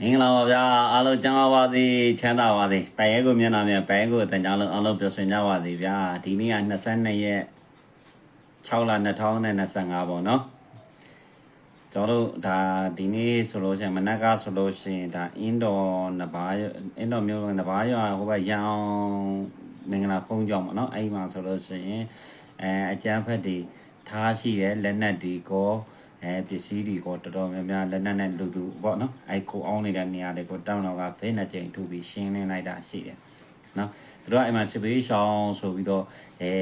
မင်္ဂလာပါဗျာအားလုံးကျမ်းပါပါစေချမ်းသာပါစေပိုင်ရဲကိုမျက်နှာမြပိုင်ရဲကိုအတန်ကြောင်းလုံးအားလုံးပြောဆွေးကြပါစေဗျာဒီနေ့က22ရက်6လ2025ပေါ့နော်ကျွန်တော်တို့ဒါဒီနေ့ဆိုလို့ရှိရင်မနက်ကဆိုလို့ရှိရင်ဒါအင်းတော်နဘာအင်းတော်မျိုးနဘာရွာဟိုဘရန်မင်္ဂလာဖုံးကြောင်းပေါ့နော်အဲ့ဒီမှာဆိုလို့ရှိရင်အဲအကျန်းဖက်တွေထားရှိတဲ့လက်နက်တွေကော အဲပစ္စည်းတွေကိုတော်တော်များများလက်နက်နဲ့လူသူပေါ့နော်အဲကိုအောင်နေတဲ့နေရာတွေကိုတောင်းတော့ကဘဲနှစ်ကြိမ်ထုတ်ပြီးရှင်းလင်းလိုက်တာရှိတယ်နော်သူတို့ကအဲ့မှာစပေးရှောင်းဆိုပြီးတော့အဲ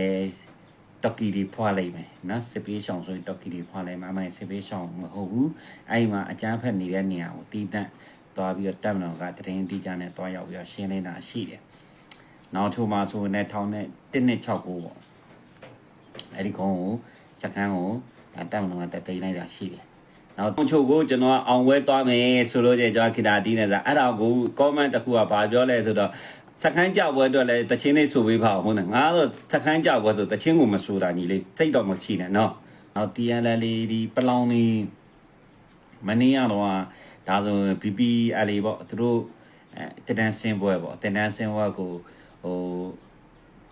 တော်ကီတွေဖွာလိုက်မယ်နော်စပေးရှောင်းဆိုရင်တော်ကီတွေဖွာလိုက်မှာအမှန်စပေးရှောင်းမဟုတ်ဘူးအဲ့မှာအကျန်းဖက်နေတဲ့နေရာကိုတီးတန့်သွားပြီးတော့တက်မတော်ကတရင်တီးကြနဲ့သွားရောက်ပြီးတော့ရှင်းလင်းတာရှိတယ်နောက်ထိုမှာဆိုရင်လည်းထောင်းနဲ့1နဲ့6ကိုပေါ့အဲ့ဒီကောင်ကိုစကန်းကို ဒါတက်မတော်ကတသိမ်းလိုက်တာရှိတယ်နောက်တုံးချုပ်ကိုကျွန်တော်ကအောင်ဝဲသွားမယ်ဆိုလို့ကျကျွန်တော်ခိတာတီးနေစားအဲ့ဒါကို comment တစ်ခုကဘာပြောလဲဆိုတော့စခန်းကြပွဲအတွက်လည်းတချင်းလေးဆိုပေးပါဦးဟုတ်တယ်ငါတော့စခန်းကြပွဲဆိုတချင်းကိုမဆိုတာညီလေးစိတ်တော့မရှိနဲ့နော်နောက် TNL လေးဒီပလောင်လေးမနေ့ကတော့ဒါဆို BPL လေးပေါ့သူတို့အဲတန်တန်းစင်ပွဲပေါ့တန်တန်းစင်ပွဲကိုဟို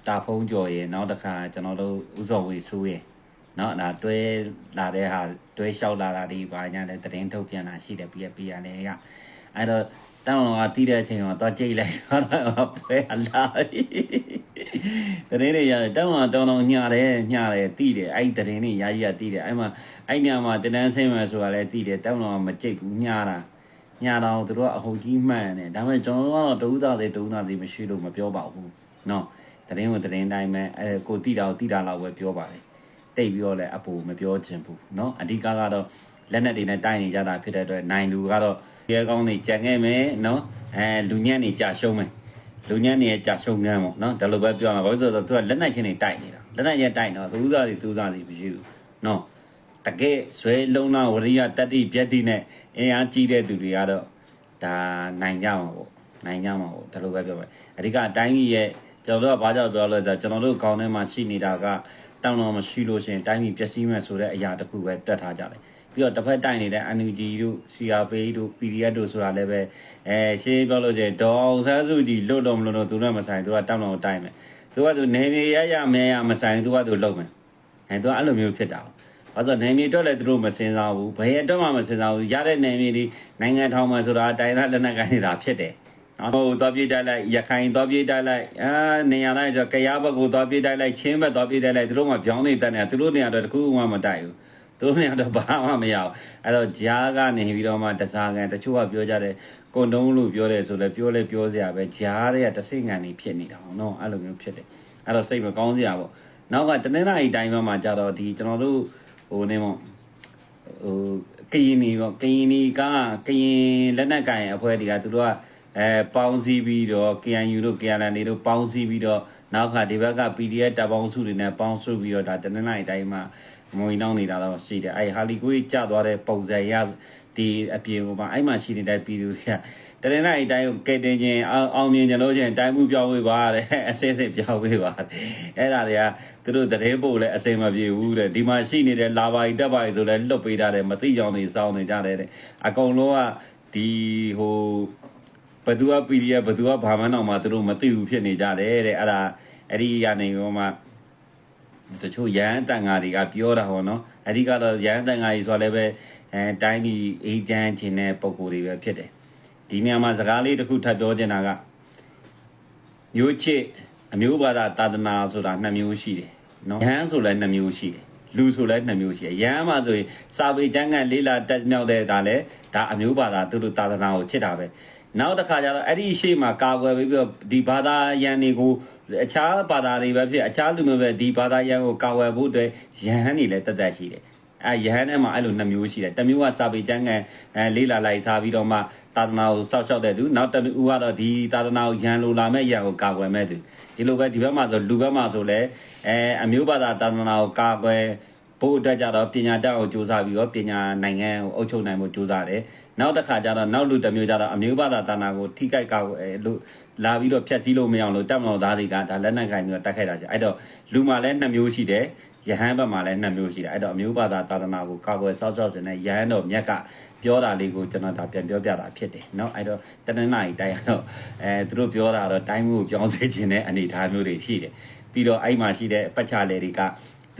တာဖုံးကြော်ရေနောက်တစ်ခါကျွန်တော်တို့ဥစော်ဝေဆိုးရေ เนาะဒါတွဲလာတဲ့ဟာတွဲလျှောက်လာတာဒီဘာညာလဲတရင်ထုတ်ပြန်တာရှိတယ်ပြပြရလဲကအဲ့တော့တောင်းတော့တီးတဲ့အချိန်မှာတော့ကြိတ်လိုက်တော့ပွဲလာတရင်တွေရတောင်းတော့တောင်းတော့ညတယ်ညတယ်တီးတယ်အဲ့တရင်တွေရာကြီးကတီးတယ်အဲ့မှာအဲ့ညမှာတန်းဆင်းမယ်ဆိုတာလဲတီးတယ်တောင်းတော့မကြိတ်ဘူးညတာညတော့သူတို့ကအဟုတ်ကြီးမှန်တယ်ဒါပေမဲ့ကျွန်တော်တို့ကတော့တူးသားသေးတူးသားသေးမရှိလို့မပြောပါဘူးเนาะတရင်ကိုတရင်တိုင်းပဲအဲကိုတီးတာကိုတီးတာလောက်ပဲပြောပါလေ တိတ်ပြီးတော့လည်းအပူမပြောချင်ဘူးเนาะအဓိကကတော့လက်နက်တွေနဲ့တိုက်နေကြတာဖြစ်တဲ့အတွက်နိုင်လူကတော့ရဲကောင်းတွေကြံခဲ့မယ်เนาะအဲလူညံ့နေကြာရှုံးမယ်လူညံ့နေကြာရှုံးငန်းပေါ့เนาะဒါလိုပဲပြောမှာဘာလို့လဲဆိုတော့သူကလက်နက်ချင်းတွေတိုက်နေတာလက်နက်ချင်းတိုက်တော့သူဥစားစီသူဥစားစီမရှိဘူးเนาะတကယ်ဇွဲလုံးလားဝရိယတတ္တိပြက်တိနဲ့အင်အားကြီးတဲ့သူတွေကတော့ဒါနိုင်ကြမှာပေါ့နိုင်ကြမှာပေါ့ဒါလိုပဲပြောမယ်အဓိကအတိုင်းကြီးရဲ့ကျွန်တော်တို့ကဘာကြောင့်ပြောလဲဆိုတော့ကျွန်တော်တို့ခေါင်းထဲမှာရှိနေတာက တောင်းတော့မရှိလို့ရှိရင်တိုင်းပြည်ပျက်စီးမဲ့ဆိုတဲ့အရာတစ်ခုပဲတွက်ထားကြတယ်ပြီးတော့တစ်ဖက်တိုက်နေတဲ့ NUG တို့ CRP တို့ PDF တို့ဆိုတာလည်းပဲအဲရှင်းပြောလို့ကျဒေါအောင်ဆန်းစုကြည်လွတ်တော်မလို့တော့သူနဲ့မဆိုင်သူကတောင်းတော့တိုက်မယ်သူကသူနေမြေရရမဲရမဆိုင်သူကသူလုံမယ်အဲသူကအဲ့လိုမျိုးဖြစ်တာဘာလို့နေမြေတော့လည်းသူတို့မစင်စားဘူးဘယ်အတွက်မှမစင်စားဘူးရတဲ့နေမြေဒီနိုင်ငံထောင်မှာဆိုတာတိုင်းသားလက်နက်ကိုင်းနေတာဖြစ်တယ် နော်ဟိုသွားပြေးတိုက်လိုက်ရခိုင်သွားပြေးတိုက်လိုက်အာနေရာလိုက်ဆိုကြရားဘက်ကိုသွားပြေးတိုက်လိုက်ချင်းဘက်သွားပြေးတိုက်လိုက်သူတို့မှပြောင်းနေတတ်နေသူတို့နေရာတော့တခုမှမတိုက်ဘူးသူတို့နေရာတော့ဘာမှမရဘူးအဲ့တော့ဂျားကနေပြီးတော့မှတစားကန်တချို့ကပြောကြတယ်ကွန်တုံးလို့ပြောတယ်ဆိုလဲပြောလဲပြောစရာပဲဂျားတွေကတဆိတ်ငံနေဖြစ်နေတာဟုတ်နော်အဲ့လိုမျိုးဖြစ်တယ်အဲ့တော့စိတ်မကောင်းစရာပေါ့နောက်ကတနင်္လာရီတိုင်းမှာကြတော့ဒီကျွန်တော်တို့ဟိုနေမောဟိုကရင်နီပေါ့ကရင်နီကကရင်လက်နက်ကင်အဖွဲ့တွေကသူတို့က အဲပေါင်းစည်းပြီးတော့ KNU တို့ KNL တွေတို့ပေါင်းစည်းပြီးတော့နောက်ကဒီဘက်က PDF တပ်ပေါင်းစုတွေနဲ့ပေါင်းစုပြီးတော့ဒါတနင်္လာရီတိုင်းမှာမွေနှောင်းနေတာတော့ရှိတယ်အဲဟာလီကိုကြီးကျသွားတဲ့ပုံစံရဒီအပြင်ကမှအဲ့မှာရှိနေတဲ့ပြည်သူတွေကတနင်္လာရီတိုင်းကိုကဲတင်ခြင်းအောင်အောင်မြင်ကြလို့ချင်းတိုင်းမှုပြောင်းဝေးပါတဲ့အစစ်စစ်ပြောင်းဝေးပါအဲ့ဒါတွေကသူတို့တရေပို့လဲအစင်မပြေဘူးတဲ့ဒီမှာရှိနေတဲ့လာပါရီတက်ပါရီဆိုလဲလွတ်ပေးထားတယ်မသိကြောင်နေစောင်းနေကြတယ်တဲ့အကုန်လုံးကဒီဟို ဘသူက PDF ဘသူကဘာမှန်းတော့မှသူတို့မသိဘူးဖြစ်နေကြတယ်တဲ့အဲ့ဒါအဲ့ဒီကနေတော့မှတချို့ရန်တန်ဃာတွေကပြောတာဟောနော်အဲ့ဒီကတော့ရန်တန်ဃာကြီးဆိုလည်းပဲအဲတိုင်းပြည်အေဂျင့်ချင်းတဲ့ပုံကိုယ်တွေပဲဖြစ်တယ်ဒီနေရာမှာစကားလေးတစ်ခုထပ်ပြောချင်တာကမျိုးချစ်အမျိုးဘာသာသာသနာဆိုတာနှစ်မျိုးရှိတယ်နော်ရန်ဆိုလည်းနှစ်မျိုးရှိတယ်လူဆိုလည်းနှစ်မျိုးရှိတယ်ရန်မှာဆိုရင်စာပေကျမ်းကလေးလာတက်မြောက်တဲ့ဒါလည်းဒါအမျိုးဘာသာသူတို့သာသနာကိုချစ်တာပဲ နောက်တစ်ခါကျတော့အဲ့ဒီရှေ့မှာကာကွယ်ပြီးတော့ဒီဘာသာယန်တွေကိုအခြားဘာသာတွေပဲဖြစ်အခြားလူမျိုးပဲဒီဘာသာယန်ကိုကာကွယ်ဖို့အတွက်ယဟန်တွေလည်းတက်တက်ရှိတယ်အဲယဟန်ထဲမှာအဲ့လိုနှစ်မျိုးရှိတယ်တစ်မျိုးကစာပေကျမ်းကန်အဲလေးလာလိုက်စားပြီးတော့မှသာသနာကိုစောက်ချောက်တဲ့သူနောက်တစ်မျိုးကတော့ဒီသာသနာကိုယန်လိုလာမဲ့ယန်ကိုကာကွယ်မဲ့သူဒီလိုပဲဒီဘက်မှာဆိုလူဘက်မှာဆိုလဲအဲအမျိုးဘာသာသာသနာကိုကာကွယ် ဘို့အတွက်ကြတော့ပညာတတ်အောင်စူးစမ်းပြီးတော့ပညာနိုင်ငံကိုအုပ်ချုပ်နိုင်မှုစူးစမ်းတယ်နောက်တစ်ခါကျတော့နောက်လူတစ်မျိုးကြတော့အမျိုးဘာသာတာနာကိုထိခိုက်ကောက်အဲလို့လာပြီးတော့ဖျက်ဆီးလို့မရအောင်လို့တပ်မတော်သားတွေကဒါလက်နက်ကင်ပြီးတော့တက်ခိုက်တာရှိအဲ့တော့လူမှလည်းနှစ်မျိုးရှိတယ်ယဟန်ဘက်မှာလည်းနှစ်မျိုးရှိတယ်အဲ့တော့အမျိုးဘာသာသာသနာကိုကာကွယ်စောင့်ရှောက်တဲ့ယဟန်တော်မြတ်ကပြောတာလေးကိုကျွန်တော်ဒါပြန်ပြောပြတာဖြစ်တယ်เนาะအဲ့တော့တနင်္လာရီတိုင်းကတော့အဲသူတို့ပြောတာတော့တိုင်းမှုကိုပြောင်းစေခြင်းတဲ့အနေအထားမျိုးတွေရှိတယ်ပြီးတော့အဲ့မှာရှိတဲ့ပတ်ချလေတွေက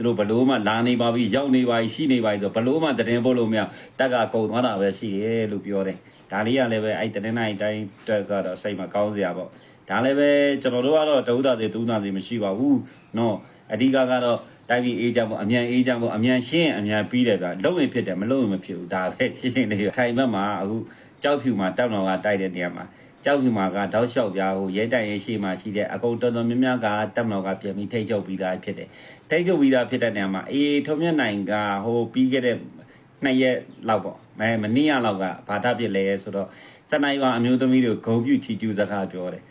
သူတို့ဘလို့မှလာနေပါပြီရောက်နေပါပြီရှိနေပါပြီဆိုဘလို့မှတရင်ပို့လို့မရတက်ကကုံသွားတာပဲရှိတယ်လို့ပြောတယ်ဒါလေးကလည်းပဲအဲ့တနင်္လာရီတိုင်းအတွက်ကတော့စိတ်မကောင်းစရာပေါ့ဒါလည်းပဲကျွန်တော်တို့ကတော့တဝုဒ္ဒသေးတူးနာသေးမရှိပါဘူးเนาะအဓိကကတော့တိုင်းပြည်အေးချမ်းဖို့အမြန်အေးချမ်းဖို့အမြန်ရှင်းအမြန်ပြီးတယ်ဗျလုံရင်ဖြစ်တယ်မလုံရင်မဖြစ်ဘူးဒါပဲရှင်းရှင်းလေးခိုင်ဘက်မှာအခုကြောက်ဖြူမှာတောက်တော်ကတိုက်တဲ့နေရာမှာ ကြောက်ဖြူမှာကတောက်လျှောက်ပြားကိုရဲတိုင်ရဲရှိမှရှိတဲ့အကုန်တော်တော်များများကတက်မတော်ကပြင်ပြီးထိတ်ချုပ်ပြီးသားဖြစ်တယ်ထိတ်ချုပ်ပြီးသားဖြစ်တဲ့နေရာမှာအေးထုံမြတ်နိုင်ကဟိုပြီးခဲ့တဲ့နှစ်ရက်လောက်ပေါ့မဲမနေ့ကလောက်ကဘာသာပြစ်လဲဆိုတော့စနိုက်ပါအမျိုးသမီးတို့ဂုံပြူချီကျူးစကားပြောတယ်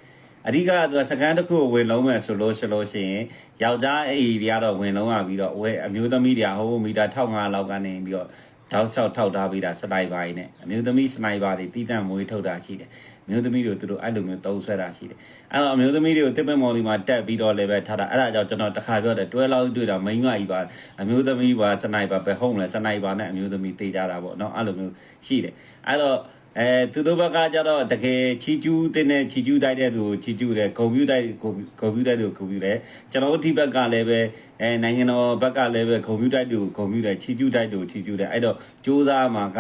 အဓိကသူကစကန်တစ်ခုကိုဝင်လုံးမယ်ဆိုလို့ဆိုလို့ရှိရင်ယောက်ျားအေးတွေကတော့ဝင်လုံးရပြီးတော့ဝဲအမျိုးသမီးတွေကဟိုမီတာ1500လောက်ကနေပြီးတော့ တောက်လျှောက်ထောက်ထားပြီးတာစနိုက်ပါကြီးနဲ့အမျိုးသမီးစနိုက်ပါတွေတီးတန့်မွေးထုတ်တာရှိတယ်အမျိုးသမီးတွေသူတို့အဲ့လိုမျိုးတုံးဆွဲတာရှိတယ်အဲ့တော့အမျိုးသမီးတွေကိုတစ်ပင်မော်ဒီမှာတက်ပြီးတော့လည်းပဲထားတာအဲ့ဒါကြောင့်ကျွန်တော်တစ်ခါပြောတယ်တွဲလောက်တွေ့တာမိန်းမကြီးပါအမျိုးသမီးပါစနိုက်ပါပဲဟုတ်မလဲစနိုက်ပါနဲ့အမျိုးသမီးတေးကြတာပေါ့နော်အဲ့လိုမျိုးရှိတယ်အဲ့တော့ အဲသူတို့ဘက်ကကြတော့တကယ်ချီကျူးတဲ့နဲ့ချီကျူးတိုက်တဲ့သူကိုချီကျူးတယ်ဂုံပြူတိုက်ကိုဂုံပြူတိုက်သူကိုဂုံပြူတယ်ကျွန်တော်တို့ဒီဘက်ကလည်းပဲအဲနိုင်ငံတော်ဘက်ကလည်းပဲဂုံပြူတိုက်သူကိုဂုံပြူတယ်ချီကျူးတိုက်သူကိုချီကျူးတယ်အဲ့တော့စူးစမ်းမှာက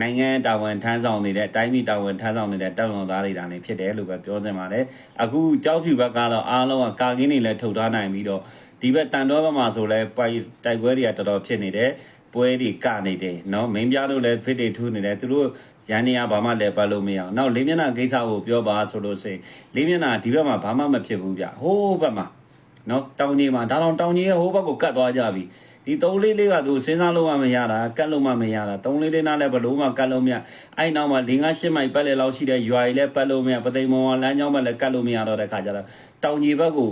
နိုင်ငံတာဝန်ထမ်းဆောင်နေတဲ့တိုင်းပြည်တာဝန်ထမ်းဆောင်နေတဲ့တပ်မတော်သားတွေဒါနေဖြစ်တယ်လို့ပဲပြောနေပါတယ်အခုကြောက်ဖြူဘက်ကတော့အားလုံးကကာကင်းတွေလည်းထုတ်ထားနိုင်ပြီးတော့ဒီဘက်တန်တော်ဘက်မှာဆိုလဲပိုက်တိုက်ပွဲတွေကတော်တော်ဖြစ်နေတယ်ပွဲတွေကနေတယ်เนาะမင်းပြားတို့လည်းဖိတ်တွေထူးနေတယ်သူတို့ ရန်နေရဘာမှလည်းပတ်လို့မရအောင်နောက်လေးမျက်နှာကိစ္စကိုပြောပါဆိုလို့ရှိရင်လေးမျက်နှာဒီဘက်မှာဘာမှမဖြစ်ဘူးဗျဟိုးဘက်မှာနော်တောင်ကြီးမှာဒါတော့တောင်ကြီးရဲ့ဟိုးဘက်ကိုကတ်သွားကြပြီဒီ3လေးလေးကသူစဉ်းစားလို့မှမရတာကတ်လို့မှမရတာ3လေးလေးနားလည်းဘလို့မှကတ်လို့မရအဲ့နောက်မှာ၄၅၈မိုင်ပတ်လေလောက်ရှိတဲ့ရွာကြီးလည်းပတ်လို့မရပသိမ်မော်လမ်းကြောင်းဘက်လည်းကတ်လို့မရတော့တဲ့ခါကျတော့တောင်ကြီးဘက်ကို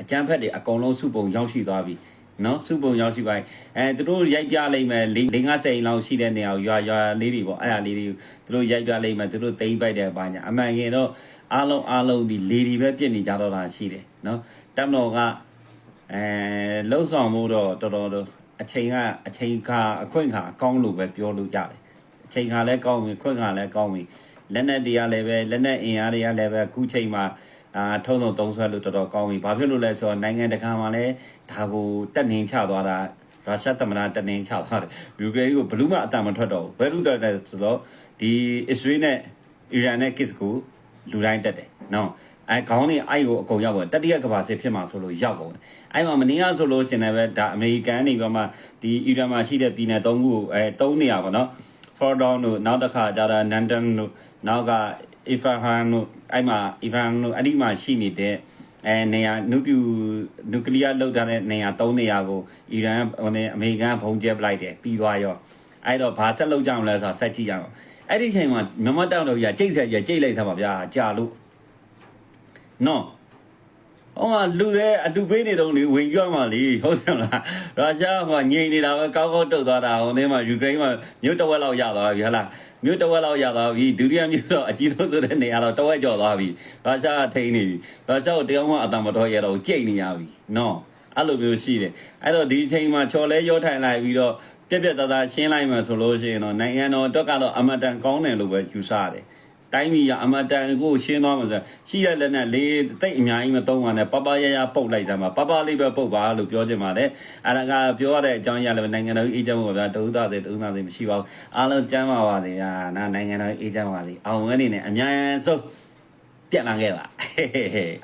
အကျန်းဖက်တွေအကုန်လုံးစုပုံရောက်ရှိသွားပြီ နော်စုပုံရောက်ရှိပါအဲသူတို့ရိုက်ပြလိုက်မယ်၄၅၀အိမ်လောက်ရှိတဲ့နေရာကိုရွာရွာလေးတွေပေါ့အဲ့ဒါလေးတွေသူတို့ရိုက်ပြလိုက်မယ်သူတို့တိမ့်ပိုက်တယ်ဘာညာအမှန်ရင်တော့အားလုံးအားလုံးဒီလေဒီပဲပြစ်နေကြတော့တာရှိတယ်နော်တပ်မတော်ကအဲလှုပ်ဆောင်မှုတော့တော်တော်တော့အချိန်ကအချိန်ခါအခွင့်ခါအကောင်းလို့ပဲပြောလို့ရတယ်အချိန်ခါလည်းကောင်းပြီခွင့်ခါလည်းကောင်းပြီလက်နက်တွေကလည်းပဲလက်နက်အင်အားတွေကလည်းပဲအခုချိန်မှာ အာထုံးထုံသုံးဆွဲလို့တော်တော်ကောင်းပြီ။ဘာဖြစ်လို့လဲဆိုတော့နိုင်ငံတကာမှာလည်းဒါကိုတက်နှင်းချသွားတာရုရှားသမ္မတတက်နှင်းချသွားတယ်။ယူကရိန်းကိုဘလူးမအတန်မထွက်တော့ဘူး။ဘယ်လိုတက်လဲဆိုတော့ဒီအစ္စရေးနဲ့အီရန်နဲ့ကစ်ကိုလူတိုင်းတက်တယ်နော်။အဲခေါင်းနေအိုက်ကိုအကုန်ရောက်တယ်တတိယကမ္ဘာစစ်ဖြစ်မှာဆိုလို့ရောက်ကုန်တယ်။အဲ့မှာမင်းကဆိုလို့ရှင်လည်းပဲဒါအမေရိကန်နေပြီးမှဒီအီရန်မှာရှိတဲ့ပြည်နယ်၃ခုကိုအဲ၃နေရာပေါ့နော်။ Fordon တို့နောက်တစ်ခါကျတော့ London တို့နောက်က Ifan တို့ အဲ့မှာ Ifan တို့အဲ့ဒီမှာရှိနေတဲ့အဲနေရာနုပြူနျူကလ িয়ার လောက်ထားတဲ့နေရာ၃နေရာကိုအီရန်ဟိုနေအမေရိကန်ဘုံကျဲပလိုက်တယ်ပြီးသွားရောအဲ့တော့ဘာဆက်လုပ်ကြမလဲဆိုတာဆက်ကြည့်ရအောင်အဲ့ဒီချိန်မှာမြန်မာတောင်တော်ကြီးကြိတ်ဆက်ကြကြိတ်လိုက်သမှာဗျာကြာလို့နော်ဟောမလူလည်းအလူပေးနေတော့လေဝင်ကြွမှာလေဟုတ်တယ်မလားရုရှားဟိုငြိမ်နေတာပဲကောက်ကောက်တုတ်သွားတာဟိုနေမှာယူကရိန်းမှာမြို့တစ်ဝက်လောက်ရသွားပြီဟလား မြို့တစ်ဝက်လောက်ရသွားပြီဒုတိယမြို့တော့အကြီးဆုံးဆိုတဲ့နေရာတော့တစ်ဝက်ကျော်သွားပြီရုရှားကထိန်းနေပြီရုရှားကိုတရားမှအတံမတော်ရတော့ကြိတ်နေရပြီနော်အဲ့လိုမျိုးရှိတယ်အဲ့တော့ဒီအချိန်မှာချော်လဲရောထိုင်လိုက်ပြီးတော့ပြက်ပြက်သားသားရှင်းလိုက်မှဆိုလို့ရှိရင်တော့နိုင်ငံတော်အတွက်ကတော့အမတန်ကောင်းတယ်လို့ပဲယူဆရတယ် တိုင်းပြည်ကအမတန်ကိုရှင်းသွားမှာဆိုရှိရလက်နဲ့လေးတိတ်အများကြီးမသုံးပါနဲ့ပပရရပုတ်လိုက်တာမှာပပလေးပဲပုတ်ပါလို့ပြောချင်ပါတယ်အဲဒါကပြောရတဲ့အကြောင်းအရာလည်းနိုင်ငံတော်အေးချမ်းမှုပါဗျာဒုသသေးဒုသသေးမရှိပါဘူးအားလုံးကျမ်းပါပါစေဟာနာနိုင်ငံတော်အေးချမ်းပါစေအောင်ဝဲနေနဲ့အများဆုံးပြတ်လာခဲ့ပါ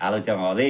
အားလုံးကျမ်းပါပါစေ